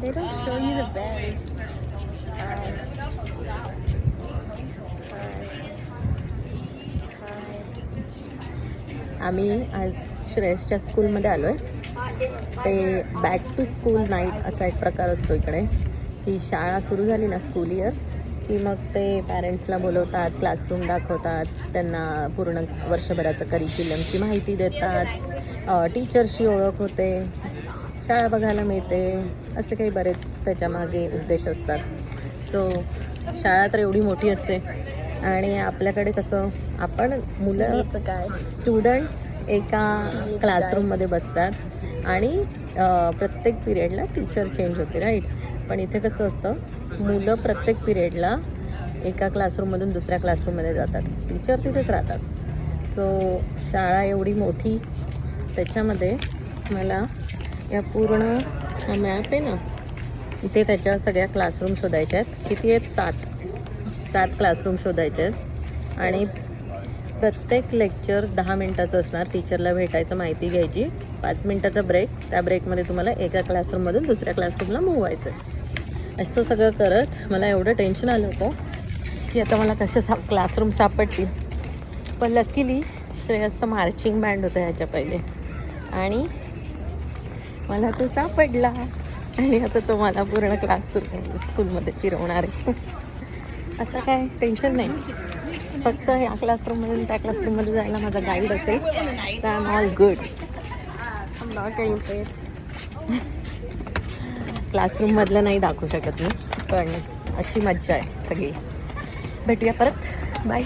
They don't show you the bed. Um, आम्ही आज श्रेयसच्या स्कूलमध्ये आलो आहे ते बॅक टू स्कूल नाईट असा एक प्रकार असतो इकडे. की शाळा सुरू झाली ना स्कूल इयर की मग ते पॅरेंट्सला बोलवतात क्लासरूम दाखवतात त्यांना पूर्ण वर्षभराचं करिक्युलमची माहिती देतात. टीचरशी ओळख होते. शाळा बघायला मिळते. असे काही बरेच त्याच्यामागे उद्देश असतात. सो शाळा तर एवढी मोठी असते. आणि आपल्याकडे कसं आपण मुलं काय? स्टुडंट्स एका क्लासरूममध्ये बसतात. आणि प्रत्येक पिरियडला टीचर चेंज होते राईट पण इथे कसं असतं मुलं प्रत्येक पिरियडला एका क्लासरूममधून दुसऱ्या क्लासरूममध्ये जातात. टीचर तिथेच राहतात. सो शाळा एवढी मोठी. त्याच्यामध्ये मला या पूर्ण हा मॅप आहे ना इथे त्याच्या सगळ्या क्लासरूम शोधायच्या आहेत. किती आहेत? सात. सात क्लासरूम शोधायचे आहेत. आणि प्रत्येक लेक्चर दहा मिनटाचं असणार. टीचरला भेटायचं माहिती घ्यायची. पाच मिनटाचा ब्रेक त्या ब्रेकमध्ये तुम्हाला एका क्लासरूममधून दुसऱ्या क्लासरूमला मूव व्हायचं आहे असं सगळं करत मला एवढं टेन्शन आलं होतं की आता मला कसे सा क्लासरूम सापडतील पण लकीली श्रेयसचं मार्चिंग बँड होतं ह्याच्या पहिले. आणि मला तो सापडला. आणि आता तो मला पूर्ण क्लास स्कूलमध्ये फिरवणार आहे. आता काय? टेन्शन नाही. फक्त या क्लासरूममधून त्या क्लासरूममध्ये जायला माझा गाईड असेल. तर I am all good not क्लासरूममधलं नाही दाखवू शकत मी पण अशी मज्जा आहे सगळी. भेटूया परत. बाय